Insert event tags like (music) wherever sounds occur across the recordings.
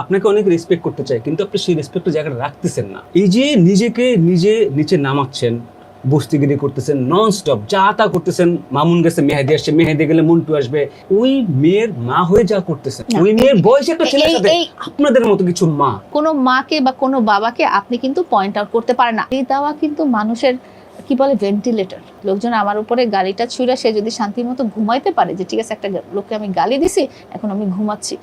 আপনাকে অনেক রেসপেক্ট করতে চাই কিন্তু আপনি সেই রেসপেক্টের জায়গাটা রাখতেছেন না। এই যে নিজেকে নিজে নিচে নামাচ্ছেন বস্তিগিরি করতেছেন নন স্টপ যা তা করতেছেন মামুন গেছে মেহেদি আসছে মেহেদি গেলে মন্টু আসবে ওই মেয়ের মা হয়ে যা করতেছেন ওই মেয়ের বয়সে একটা ছেলের সাথে আপনাদের মতো কিছু মা। কোনো মাকে বা কোনো বাবাকে আপনি কিন্তু পয়েন্ট আউট করতে পারেন না। এই দেওয়া কিন্তু মানুষের কি বলে ভেন্টিলেটর লোকজন আমার উপরে গালিটা ছুঁড়ে সে যদি শান্তির মতো ঘুমাইতে পারে যে ঠিক আছে একটা লোককে আমি গালি দিছি এখন আমি ঘুমাচ্ছি।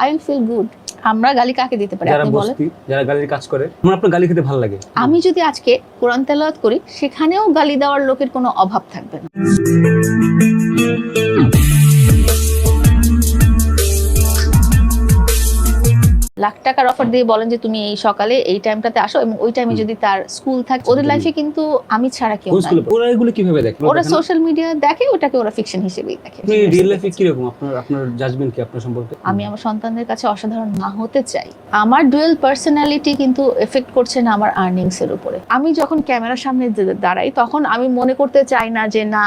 আই উইল ফিল গুড আমরা গালি কাকে দিতে পারি? আপনি বলেন। যারা গালির কাজ করে আমার আপনার গালি খেতে ভালো লাগে? আমি যদি আজকে কোরআন তেলাওয়াত করি সেখানেও গালি দেওয়ার লোকের কোনো অভাব থাকবে না। লাখ টাকার অফার দিয়ে বলেন যে তুমি এই সকালে এই টাইমটাতে আসো এবং ওই টাইমে যদি তার স্কুল থাকে ওদের লাইফে কিন্তু আমি ছাড়া কেউ নাই। ওরা এগুলো কীভাবে দেখে? ওরা সোশ্যাল মিডিয়া দেখে ওটাকে ওরা ফিকশন হিসেবেই দেখে। আপনি রিয়েল লাইফে কীরকম? আপনার আপনার জাজমেন্ট কি আপনার সম্পর্কে? আমি আমার সন্তানদের কাছে অসাধারণ মা হতে চাই। আমার ডুয়েল পার্সোনালিটি কিন্তু এফেক্ট করছে না আমার আর্নিংস এর উপরে। আমি যখন ক্যামেরার সামনে দাঁড়াই তখন আমি মনে করতে চাই না যে না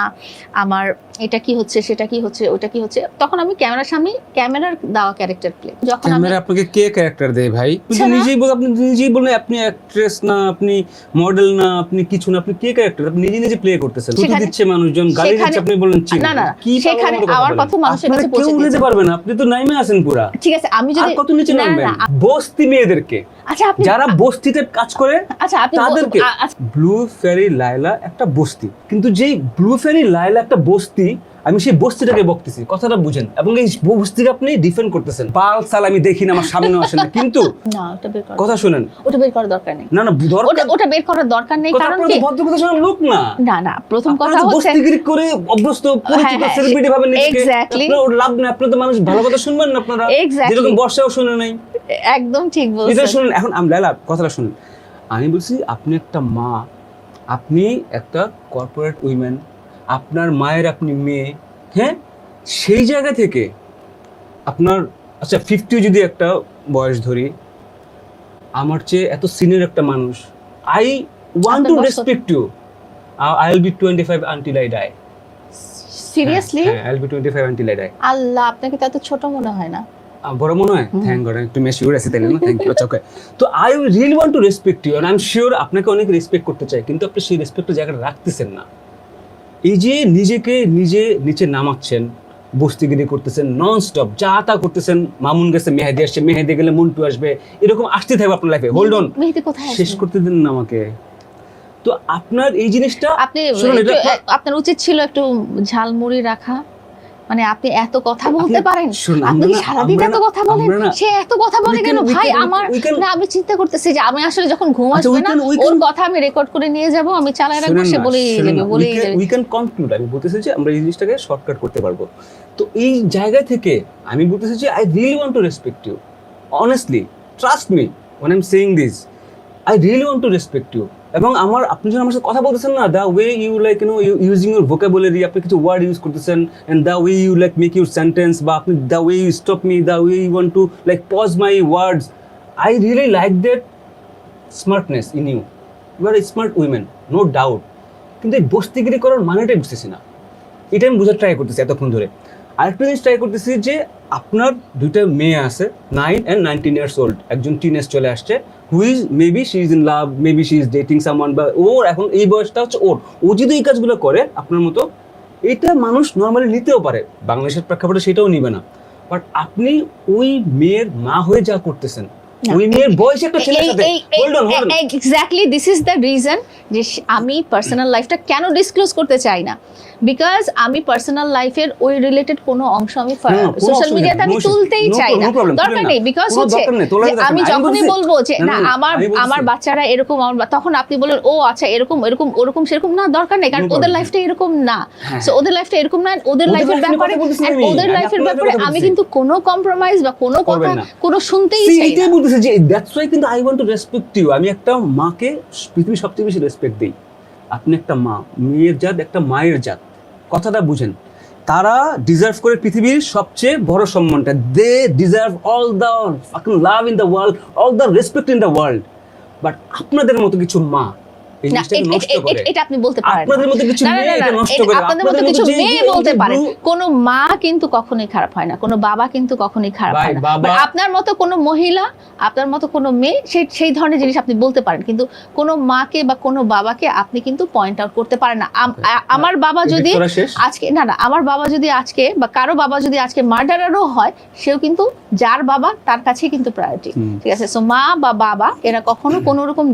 আমার এটা কি হচ্ছে সেটা কি হচ্ছে ওটা কি হচ্ছে? তখন আমি ক্যামেরার সামনে ক্যামেরার দেওয়া ক্যারেক্টার প্লে যখন আমি আপনাকে কে ক্যারেক্টার দেয় ভাই? নিজেই বল আপনি নিজেই বলেন আপনি অ্যাক্ট্রেস না আপনি মডেল না আপনি কিছু না আপনি কে ক্যারেক্টার আপনি নিজে নিজে প্লে করতেছেন। তুই দিচ্ছে মানুষজন? গালি দিচ্ছে আপনি বলেন চিন না, না, না, কি সেখানে আমার কথা মানুষের কাছে পৌঁছে দিতে। পারবে না আপনি তো নাইমে আছেন পুরা। ঠিক আছে আমি আর যদি কত নিচে নামবেন? বস্তি মেয়েদেরকে। আচ্ছা আপনি যারা বস্তিতে কাজ করে আচ্ছা আপনি তাদেরকে আচ্ছা, ব্লু ফেরি লাইলা একটা বস্তি। কিন্তু যেই ব্লু ফেরি লাইলা একটা বস্তি আমি সেই বস্তিটাকে বকতেছি কথাটা বুঝেন। এবং এই বস্তিকে আপনি ডিফেন্ড করতেছেন। পাল সাল আমি দেখি না আমার সামনে আসে না। কিন্তু (laughs) না ওটা বের করার কথা শুনেন। ওটা বের করার দরকার নেই। না না দরকার ওটা বের করার দরকার নেই কারণ কি ভদ্র কথা শোনার লোক না। না না প্রথম কথা হচ্ছে বস্তিগিরি করে অভ্যস্ত পরিচিত হ্যাঁ, সেলিব্রিটি ভাবে নিজেকে. আপনার ওর লাভ নেই। আপনারা তো মানুষ ভালো কথা শুনবেন না আপনারা। Exactly. যেরকম বর্ষাও শুনে নাই। একদম ঠিক বলছেন। এটা শুনুন এখন আমি লাইলা কথাটা শুনুন। আমি বলছি আপনি একটা মা আপনি একটা কর্পোরেট উইমেন আপনার মায়ের আপনি মেয়ে হ্যাঁ? সেই জায়গা থেকে আপনার আচ্ছা ফিফটি যদি একটা বয়স ধরি আমার চেয়ে এত সিনিয়র একটা মানুষ I want to? Respect you I will be twenty five until I die seriously I will be twenty five until I die Allah আপনাকে তো এত ছোট মনে হয় না। বড় মনে হয়? থ্যাংক গড একটু মেসিউর আছে তাই না? থ্যাংক ইউ আচ্ছা ওকে তো I really want to respect you I am sure আপনাকে অনেক রেসপেক্ট করতে চাই কিন্তু আপনি সেই রেসপেক্টের জায়গাটা রাখতেছেন না। এই যে নিজেকে নিজে নিচে নামাচ্ছেন বস্তিগিরি করতেছেন নন স্টপ যা তা করতেছেন মামুন গেছে মেহেদি আসছে মেহেদি গেলে মন্টু আসবে এরকম আসতে থাকবে আপনার লাইফে হোল্ড অন শেষ করতে দিন না আমাকে। তো আপনার এই জিনিসটা আপনি এটা- আপনার উচিত ছিল একটু ঝালমুড়ি রাখা মানে আপনি এত কথা বলতে পারেন? আপনি কি সারাদিন এত কথা বলেন? সে এত কথা বলে কেন? ভাই আমার না আমি চিন্তা করতেছি যে আমি আসলে যখন ঘুম আচ্ছা, আসবে না ওর কথা আমি রেকর্ড করে নিয়ে যাব আমি চালায় রাখব সে বলেই যাবে বলেই যাবে। উই ক্যান কনক্লুড আমি বলতেছি যে আমরা এই জিনিসটাকে শর্টকাট করতে পারব। তো এই জায়গা থেকে আমি বলতেছি যে I really want to respect you honestly trust me one I am saying this I really want to respect you এবং আমার, আপনি যখন আমার সাথে কথা বলতেছেন না the way you like you know using your vocabulary আপনি কিছু ওয়ার্ড ইউজ করতেছেন and the way you like make your sentence বা আপনি the way you stop me the way you want to like pause my words I really like that smartness in you you are smart women no doubt কিন্তু এই বস্তিগিরি করার মানেটাই বুঝতেছি না। এটা আমি বোঝার ট্রাই করতেছি এতক্ষণ ধরে। আরেকটা জিনিস ট্রাই করতেছি যে, আপনার দুইটা মেয়ে আছে nine and nineteen years old একজন টিনেজ চলে আসছে who's maybe she is in love maybe she is dating someone বা ওর এখন এই বয়সটা হচ্ছে ওর। ও যদি এই কাজগুলো করে আপনার মতো এটা মানুষ নর্মালি নিতেও পারে। বাংলাদেশের প্রেক্ষাপটে সেটাও নিবে না। বাট আপনি ওই মেয়ের মা হয়ে যা করতেছেন ওই মেয়ের বয়সে একটা ছেলের সাথে। Hold on hold exactly this is the reason যে আমি পার্সোনাল লাইফটা কেন ডিসক্লোজ করতে চাই না? বিকজ আমি পার্সোনাল লাইফের ওই রিলেটেড কোনো অংশ আমি সোশ্যাল মিডিয়াতে আমি তুলতেই চাই না। দরকার নেই বিকজ হচ্ছে আমি যখনই বলব যে না, আমার আমার বাচ্চারা এরকম আমার তখন আপনি বলেন ও আচ্ছা এরকম এরকম ওরকম সেরকম না দরকার নেই কারণ ওদের লাইফটা এরকম না। হ্যাঁ। সো ওদের লাইফটা এরকম না ওদের লাইফের ব্যাপারে আমি, ওদের লাইফের ব্যাপারে আমি কিন্তু কোনো কম্প্রোমাইজ বা কোনো কথা কোনো শুনতেই চাই না। বলতেছে যে দ্যাটস ওয়াই কিন্তু I want to respect you আমি একটা মাকে পৃথিবীর সবচেয়ে বেশি রেসপেক্ট দিই। আপনি একটা মা মেয়ের জাত একটা মায়ের জাত। কথাটা বুঝেন। তারা ডিজার্ভ করে পৃথিবীর সবচেয়ে বড় সম্মানটা। They deserve all the love in the world all the respect in the world but আপনাদের মতো কিছু মা এই জিনিসটাকে এ- এ- নষ্ট করে। এটা আপনি বলতে পারেন। আপনাদের মধ্যে কিছু না, না, মেয়ে এটা নষ্ট করে। আপনাদের মতো কিছু মেয়ে বলতে পারে কোনো মা কিন্তু কখনোই খারাপ হয় না কোনো বাবা কিন্তু কখনোই খারাপ হয় না। আপনার মতো কোনো মহিলা আপনার মতো কোনো মেয়ে সেই সেই ধরনের জিনিস আপনি বলতে পারেন। কিন্তু কোনো মাকে বা কোনো বাবাকে আপনি কিন্তু পয়েন্ট আউট করতে পারেন না। আমার বাবা যদি আজকে না না আমার বাবা যদি আজকে বা কারও বাবা যদি আজকে মার্ডারারও হয় সেও কিন্তু যার বাবা তার কাছে কিন্তু প্রায়োরিটি ঠিক আছে? সো মা বা বাবা এরা কখনো কোনো রকম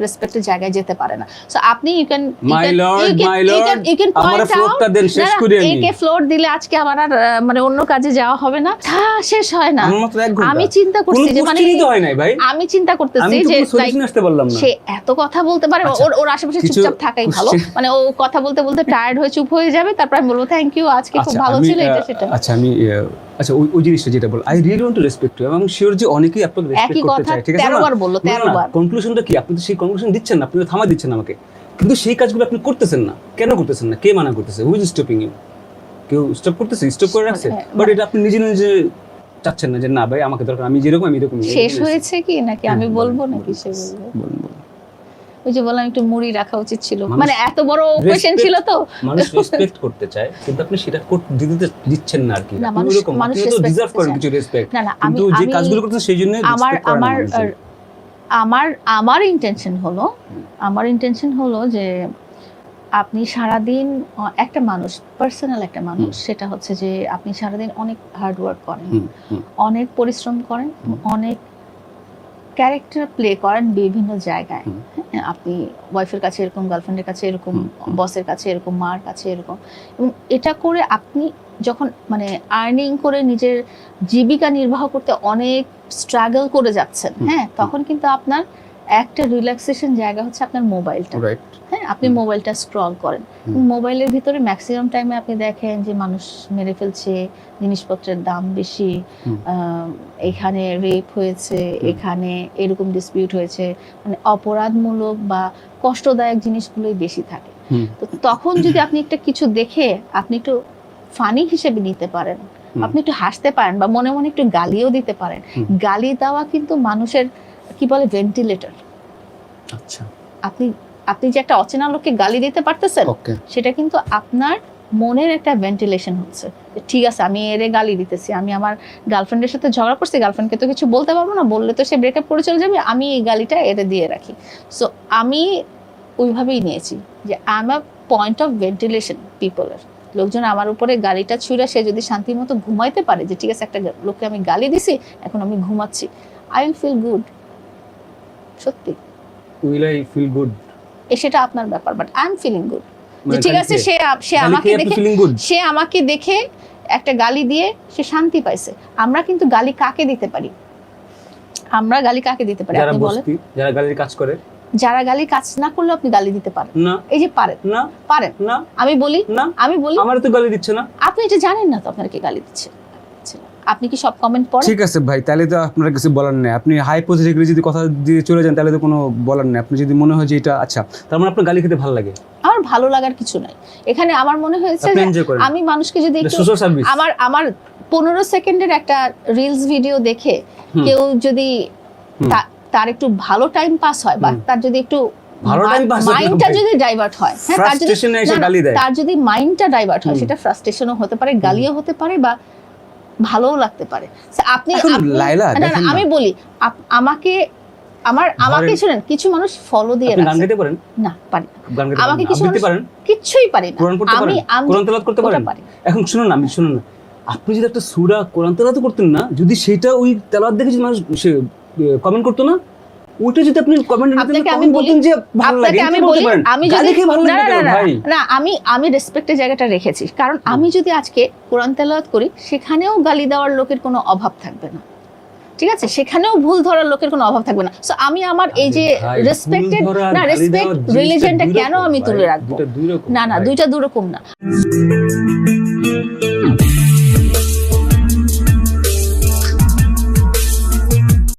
রেসপেক্টের জায়গায় যেতে পারে না। সো আপনি you can my lord my lord you can point out ফ্লোরটা দেন শেষ করি আমি। একে ফ্লোর দিলে আজকে আমার আর মানে অন্য কাজে যাওয়া হবে না। তা শেষ হয় না। আমি চিন্তা করছি যে মানে হয় নাই ভাই। আমি চিন্তা করতেছি যে সে এত কথা বলতে পারে আচ্ছা, ওর ওর আশেপাশে চুপচাপ থাকাই ভালো। মানে ও কথা বলতে বলতে টায়ার্ড হয়ে চুপ হয়ে যাবে তারপর আমি বলব থ্যাংক ইউ আজকে খুব আচ্ছা, ভালো ছিল এটা সেটা। আচ্ছা আমি আচ্ছা ওই ওই জিনিসটা যেটা বল I really want to respect you এবং শিওর যে অনেকেই আপনাকে রেসপেক্ট করতে চায় ঠিক আছে? বার বলল তেরো বার। কনক্লুশনটা কি? আপনি তো সেই কনক্লুশন দিচ্ছেন না আপনি তো থামা দিচ্ছেন আমাকে। কিন্তু সেই কাজগুলো আপনি করতেছেন না। কেন করতেছেন না? কে মানা করতেছে? হুইজ স্টপিং ইউ কেউ স্টপ করতেছে? স্টপ করে রাখছে? হ্যাঁ, বাট এটা আপনি নিজে নিজে চাচ্ছেন না যে না ভাই আমাকে দরকার আমি যেরকম আমি এরকম শেষ হয়েছে কি? নাকি আমি হ্যাঁ, বলব নাকি সে বলবে। ওই যে বললাম একটু মুড়ি রাখা উচিত ছিল। মানে এত বড় respect- ছিল তো। মানুষ রেসপেক্ট করতে চায় কিন্তু আপনি সেটা দিতে দিচ্ছেন না আর কি। মানুষ- তো ডিজার্ভ করতে করেন কিছু রেসপেক্ট না না আমি কিন্তু যে কাজগুলো করতেছেন সেই জন্য আমার আমার আমার আমার ইন্টেনশন হলো আমার ইন্টেনশন হলো যে আপনি সারাদিন একটা মানুষ পার্সোনাল একটা মানুষ সেটা হচ্ছে যে আপনি সারাদিন অনেক হার্ড ওয়ার্ক করেন। অনেক পরিশ্রম করেন অনেক ক্যারেক্টার প্লে করেন বিভিন্ন জায়গায়। হ্যাঁ, আপনি ওয়াইফের কাছে এরকম গার্লফ্রেন্ডের কাছে এরকম। বসের কাছে এরকম মার কাছে এরকম। এবং এটা করে আপনি যখন মানে আর্নিং করে নিজের জীবিকা নির্বাহ করতে অনেক স্ট্রাগল করে যাচ্ছেন হ্যাঁ তখন কিন্তু আপনার একটা রিল্যাক্সেশন জায়গা হচ্ছে আপনার মোবাইলটা. হ্যাঁ আপনি মোবাইলটা স্ক্রল করেন। মোবাইলের ভিতরে ম্যাক্সিমাম টাইমে আপনি দেখেন যে মানুষ মেরে ফেলছে জিনিসপত্রের দাম বেশি এখানে রেপ হয়েছে এখানে এরকম ডিসপিউট হয়েছে। মানে অপরাধমূলক বা কষ্টদায়ক জিনিসগুলোই বেশি থাকে। তো তখন যদি আপনি একটা কিছু দেখে আপনি একটু ফানি হিসেবে নিতে পারেন। আপনি একটু হাসতে পারেন বা মনে মনে একটু গালিও দিতে পারেন। গালি দেওয়া কিন্তু মানুষের কি বলে ভেন্টিলেটর আচ্ছা। আপনি আপনি যে একটা অচেনা লোককে গালি দিতে পারতেছেন সেটা কিন্তু আপনার মনের একটা ভেন্টিলেশন হচ্ছে। ঠিক আছে আমি এরে গালি দিতেছি আমি আমার গার্লফ্রেন্ডের সাথে ঝগড়া করছি গার্লফ্রেন্ডকে তো কিছু বলতে পারব না বললে তো সে ব্রেকআপ করে চলে যাবে আমি এই গালিটা এরে দিয়ে রাখি। সো আমি ওইভাবেই নিয়েছি যে I am a point of ventilation পিপলের লোকজন আমার উপরে গালিটা ছুঁড়ে সে যদি শান্তি মতো ঘুমাইতে পারে যে ঠিক আছে একটা লোককে আমি গালি দিছি এখন আমি ঘুমাচ্ছি। আই উইল ফিল গুড সত্যি। Will I feel good? এ সেটা আপনার ব্যাপার but I am feeling good যে ঠিক আছে সে সে আমাকে দেখে সে আমাকে দেখে একটা গালি দিয়ে সে শান্তি পাইছে। আমরা কিন্তু গালি কাকে দিতে পারি? আমরা গালি কাকে দিতে পারি আপনি বলেন। যারা গালির কাজ করে। যারা গালি কাজ না করলে আপনি গালি দিতে পারেন। না। এই যে পারেন। না। পারেন। না। আমি বলি না। আমি বলি। আমার তো গালি দিচ্ছে না। আপনি এটা জানেন না তো আপনার আপনাকে গালি দিচ্ছে। আপনি কি সব কমেন্ট পড়েন? ঠিক আছে ভাই তাহলে তো আপনার কিছু বলার নেই। আপনি হাই পজিটিভলি যদি কথা দিয়ে চলে যান তাহলে তো কোনো বলার নেই। আপনি যদি মনে হয় যে এটা আচ্ছা তার মানে আপনার গালি খেতে ভালো লাগে? আমার ভালো লাগার কিছু নাই। এখানে আমার মনে হয়েছে যে আমি মানুষকে যদি একটু আমার আমার পনেরো সেকেন্ডের একটা রিলস ভিডিও দেখে কেউ যদি তার একটু ভালো টাইম পাস হয় বা তার যদি একটু ভালো time pass মাইন্ডটা যদি ডাইভার্ট হয় হ্যাঁ তার যদি তার মাইন্ডটা ডাইভার্ট হয়। সেটা ফ্রাস্ট্রেশনও হতে পারে গালিও হতে পারে বা ভালোও লাগতে পারে। আপনি। আমি বলি আমাকে আমার আমাকে শুনেন কিছু মানুষ ফলো দিয়ে গান গাইতে পারেন? না পারি আমাকে কিছু মানুষ- পারেন? কিচ্ছুই পারি না। আমি কোরআন তেলাওয়াত করতে পারেন? পারি। এখন শুনুন না আমি শুনুন না। আপনি যদি একটা সুরা কোরআন তেলাওয়াত করতেন না যদি সেটা ওই তেলাওয়াত দেখে যদি মানুষ কমেন্ট করতো না? ওইটা যদি আপনি কমেন্ট আপনাকে আমি বলতেন যে ভালো লাগে আমি বলি আমি যদি ভালো না লাগে না না, আমি আমি রেসপেক্টের জায়গাটা রেখেছি। কারণ আমি যদি আজকে কোরআন তেলাওয়াত করি সেখানেও গালি দেওয়ার লোকের কোনো অভাব থাকবে না। ঠিক আছে? সেখানেও ভুল ধরার লোকের কোনো অভাব থাকবে না। সো আমি আমার এই যে রেসপেক্টেড না রেসপেক্ট রিলিজনটা কেন আমি তুলে রাখব? না না দুইটা দুরকম না।